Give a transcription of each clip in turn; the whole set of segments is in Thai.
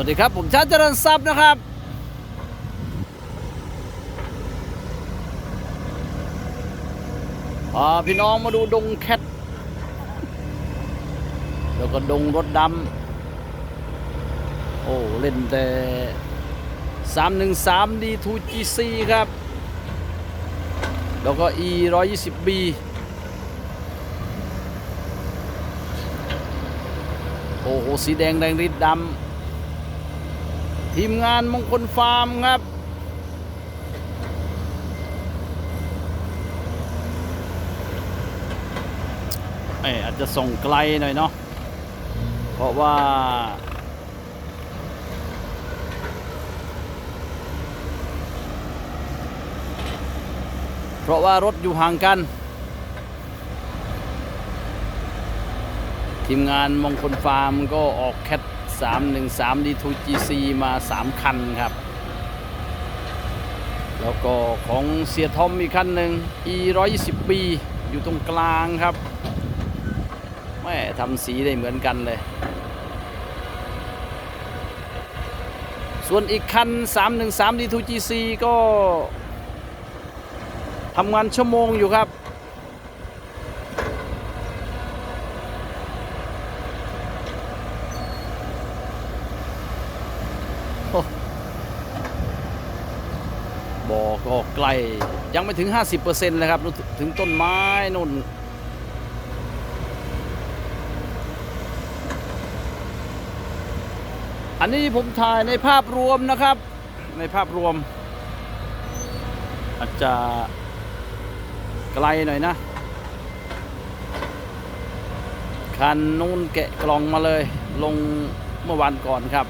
วัสดีครับ ผมชาติเจริญทรัพย์นะครับพาพี่น้องมาดูดงแคท แล้วก็ดงรถดำโอ้ เล่นแต่ 313 D2GC ครับ แล้วก็ E 120B โอ้โห สีแดงแดงริดดำ ทีมงานมงคลฟาร์มครับ เอยอาจจะส่งไกลหน่อยเนาะ เพราะว่า เพราะว่ารถอยู่ห่างกัน ทีมงานมงคลฟาร์มก็ออกแคท 313 D2GC มา 3 คันครับ แล้วก็ของเสียทอมอีกคันหนึ่ง E 120 B อยู่ตรงกลางครับแม่ทำสีได้เหมือนกันเลย ส่วนอีกคัน 313 D2GC ก็ทำงานชั่วโมงอยู่ครับ บ่อ ก็ใกล ยังไม่ถึง 50%เลยครับ ถึงต้นไม้นู่น อันนี้ผมถ่ายในภาพรวมนะครับ ในภาพรวม อาจจะไกลหน่อยนะ คันนู้นแกะกล่องมาเลย ลงเมื่อวันก่อนครับ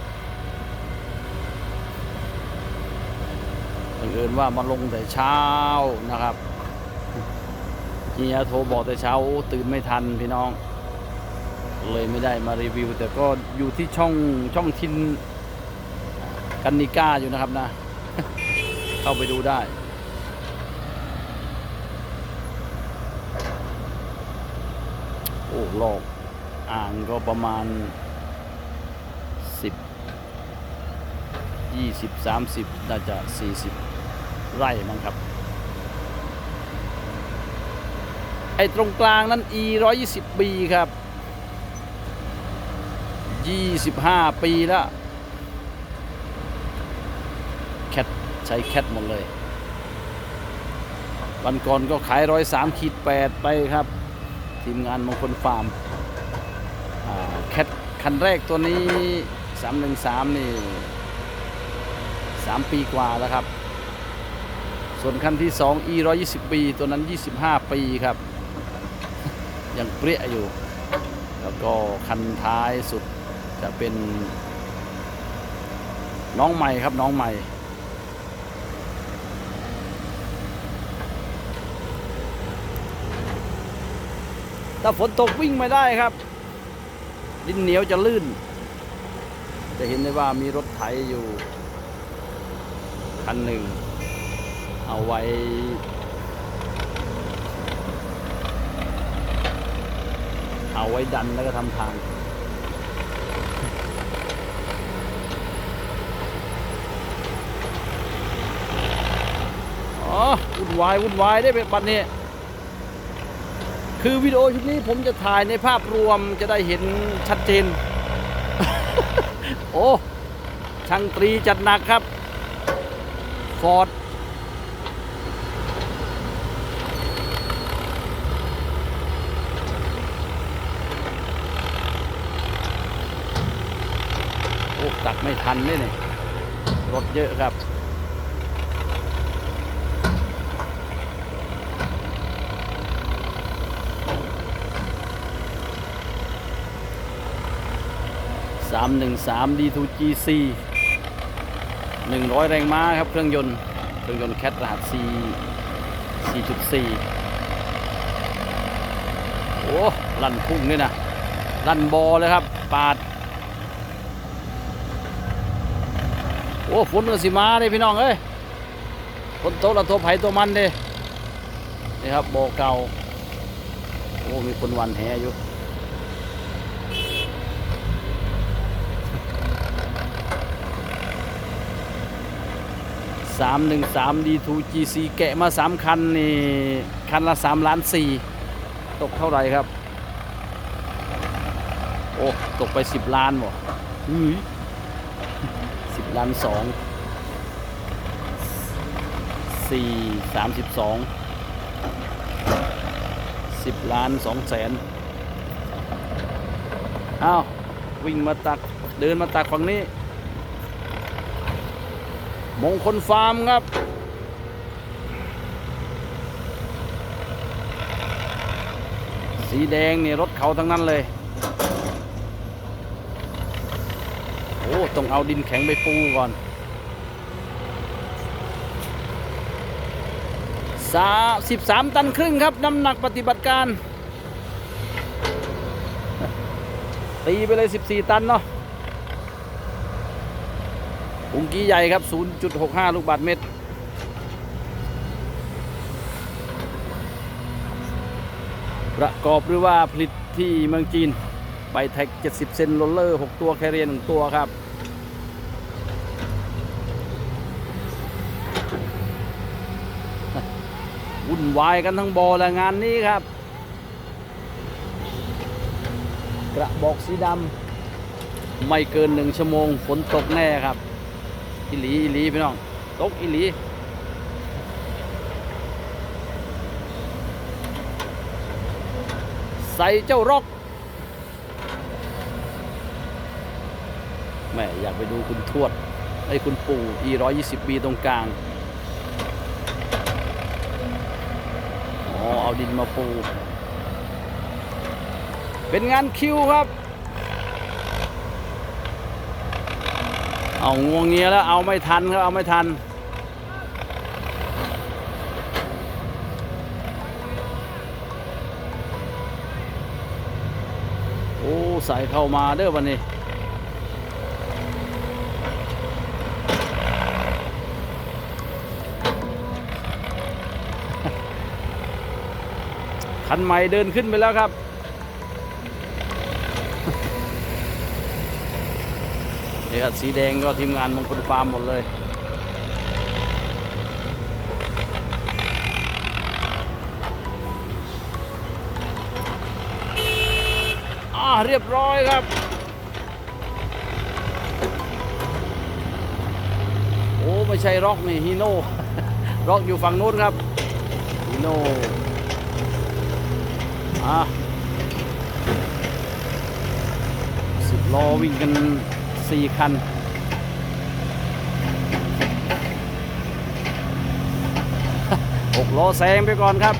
บัง เอิญว่ามาลงแต่เช้านะครับเฮียโทรบอกแต่เช้าตื่นไม่ทันพี่น้อง เลยไม่ได้มารีวิว แต่ก็อยู่ที่ช่องช่องทินกันนิก้าอยู่นะครับนะ เข้าไปดูได้โอ้ลอกอ่างก็ประมาณ10 20 30น่าจะ40 ไร่มั้งครับ ไอ้ตรงกลางนั้น E 120ปีครับ 25 ปีแล้ว แคทใช้แคทหมดเลย วันก่อนก็ขายร้อยสามขีดแปดไปครับ ทีมงานมงคลฟาร์มแคทคันแรกตัวนี้ 313 นี่ 3 ปีกว่าแล้วครับ ส่วนคันที่ 2 E 120ปีตัวนั้น 25 ปีครับ ยังเปรี้ยอยู่ แล้วก็คันท้ายสุดจะเป็น น้องใหม่ครับน้องใหม่ถ้าฝนตกวิ่งไม่ได้ครับ ดินเหนียวจะลื่น จะเห็นได้ว่ามีรถไถอยู่ คันหนึ่ง เอาไว้ เอาไว้ดันแล้วก็ทำทางอ๋อวุ่นวายวุ่นวายได้เป็นบัดนี้คือวิดีโอชุดนี้ผมจะถ่ายในภาพรวมจะได้เห็นชัดเจน โอ้ ช่างตรีจัดหนักครับฟอร์ด ตักไม่ทันเลยนี่รถเยอะครับสามหนึ่งสาม D2GC หนึ่งร้อยแรงม้าครับเครื่องยนต์เครื่องยนต์แคทรหัส C 4.4โอ้ ลั่นพุ่งนี่นะลั่นบอเลยครับ ปาด โอ้ฝนก็สิมาเลยพี่น้องเอ้ยฝนตกละตัวไผ่ตัวมันเลยนี่ครับโบเก่าโอ้มีคนวันแหอยู่สามหนึ่งสามดีทูจีซีแกะมาสามคันนี่คันละสามล้านสี่ตกเท่าไหร่ครับ โอ้ ตกไปสิบล้านบ่ันสอุ้ย10ล้าน2 4 32 10ล้าน2แสนอ้าววิ่งมาตักเดินมาตักฝั่งนี้ มงคลฟาร์มครับสีแดงนี่รถเขาทั้งนั้นเลย โอ้ ต้องเอาดินแข็งไปปูก่อน สาสิบสามตันครึ่งครับ น้ำหนักปฏิบัติการ ตีไปเลย14ตันเนาะอุงกี้ใหญ่ครับ 0.65 ลูกบาทเมตร ประกอบหรือว่าผลิตที่เมืองจีน ไปแท็ก 70 เซนโรลเลอร์ 6 ตัว แคเรียน 1 ตัวครับ นวายกันทั้งบอและงานนี้ครับ กระบอกสีดำไม่เกินหนึ่งชั่วโมงฝนตกแน่ครับอิหลีอิหลีพี่น้องตกอิหลีใส่เจ้ารกแม่อยากไปดูคุณทวดไอ้คุณปู่อีร้อยยี่สิบปีตรงกลาง อ๋อ เอาดินมาปู เป็นงานคิวครับ เอางวงเงียแล้วเอาไม่ทันครับ เอาไม่ทัน โอ้ ใส่เข้ามาเด้อวันนี้ คันใหม่เดินขึ้นไปแล้วครับ เนี่ครับสีแดงก็ทีมงานมงคลฟาร์มหมดเลย อ่าเรียบร้อยครับ โอ้ ไม่ใช่ร็อกนี่ฮีโน่ร็อกอยู่ฝั่งนู้นครับฮีโน่ สิบล้อวิ่งกันสี่คัน หกล้อแซงไปก่อนครับ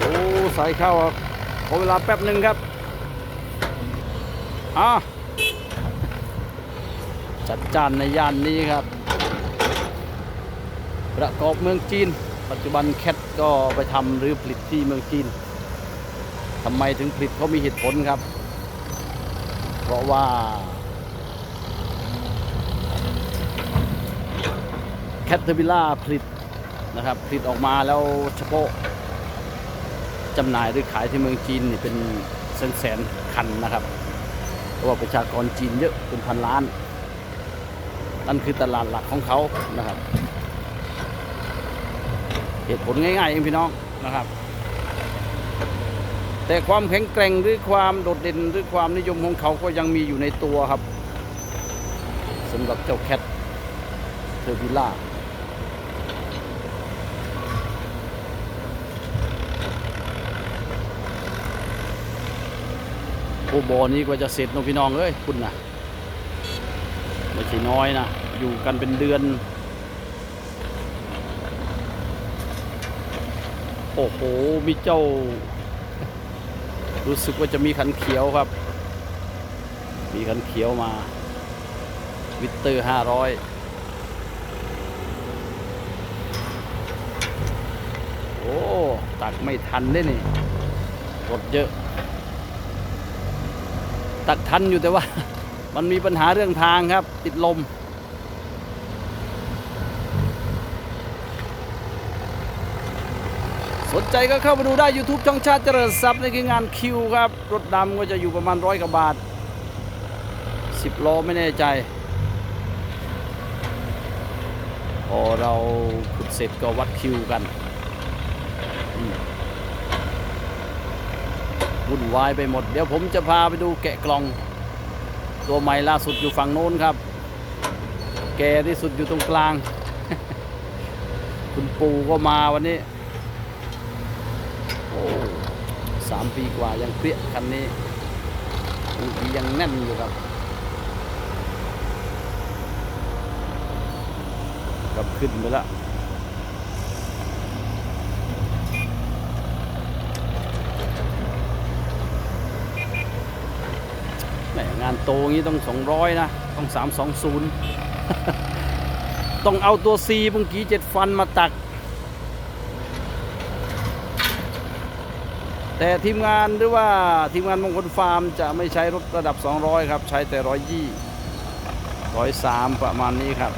โอ้ใส่เข้าอะขอเวลาแป๊บหนึ่งครับ อะ จัดจานในย่านนี้ครับ ประกอบเมืองจีน ปัจจุบันแคทก็ไปทำหรือผลิตที่เมืองจีนทำไมถึงผลิตเขามีเหตุผลครับ เพราะว่าแคทเทอร์บิล่าผลิตนะครับผลิตออกมาแล้วเฉพาะจำหน่ายหรือขายที่เมืองจีนนี่เป็นแสนแสนคันนะครับเพราะว่าประชากรจีนเยอะเป็นพันล้าน นั่นคือตลาดหลักของเขานะครับ เหตุผลง่ายๆเองพี่น้องนะครับ แต่ความแข็งแกร่งหรือความโดดเด่นหรือความนิยมของเขาก็ยังมีอยู่ในตัวครับสำหรับเจ้าแคทเทอร์บิล่าโอ้บอนี้กว่าจะเสร็จน้องพี่น้องเอ้ยคุณน่ะ ไม่ใช่น้อยนะ อยู่กันเป็นเดือน โอ้โห มีเจ้า รู้สึกว่าจะมีขันเขียวครับ มีขันเขียวมา วิตเตอร์ห้าร้อยโอ้ ตักไม่ทันได้นี่รถเยอะ ตักทันอยู่แต่ว่า มันมีปัญหาเรื่องทางครับ ติดลม สนใจก็เข้ามาดูได้ YouTube ช่องชาติเจริญทรัพย์ในคืองานคิวครับ รถดำก็จะอยู่ประมาณร้อยกว่าบาท10ล้อไม่แน่ใจพอเราขุดเสร็จก็วัดคิวกันวุ่นวายไปหมด เดี๋ยวผมจะพาไปดูแกะกล่อง ตัวใหม่ล่าสุดอยู่ฝั่งโน้นครับ แกที่สุดอยู่ตรงกลาง คุณปู่ก็มาวันนี้โอ้สามปีกว่ายังเปรี้ยคันนี้ยังยังแน่นอยู่ครับกลับขึ้นไปแล้วแหม งานโตงี้ต้อง 200 นะ ต้อง 320 ต้องเอาตัว C บุงกี้เจ็ดฟันมาตัก แต่ทีมงานหรือว่าทีมงานมงคลฟาร์มจะไม่ใช้รถระดับ 200 ครับ ใช้แต่ร้อยยี่ร้อยสามประมาณนี้ครับ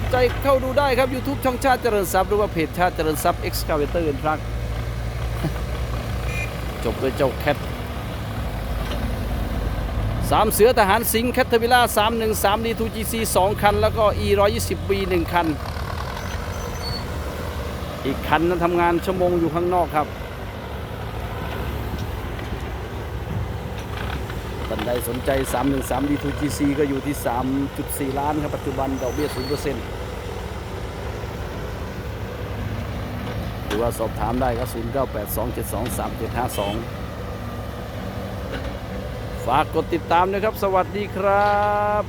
นใจเข้าดูได้ครับ YouTube ช่องชาติเจริญทรัพย์หรือว่าเพจชาติเจริญทรัพย์ Excavator and Truck จบด้วยเจ้าแคทสามเสือทหารสิงห์แคทเทอร์วิล่าสามหนึ่งสามดีทูจีซีสองคัน แล้วก็ E ร้อยยี่สิบบีหนึ่งคัน อีกคันนั้นทำงานชั่วโมงอยู่ข้างนอกครับท่าน ใดสนใจ 313 D2GC ก็อยู่ที่ 3.4 ล้านครับ ปัจจุบันดอกเบี้ย 0%หรือว่าสอบถามได้ก็0982723752 ฝากกดติดตามนะครับ สวัสดีครับ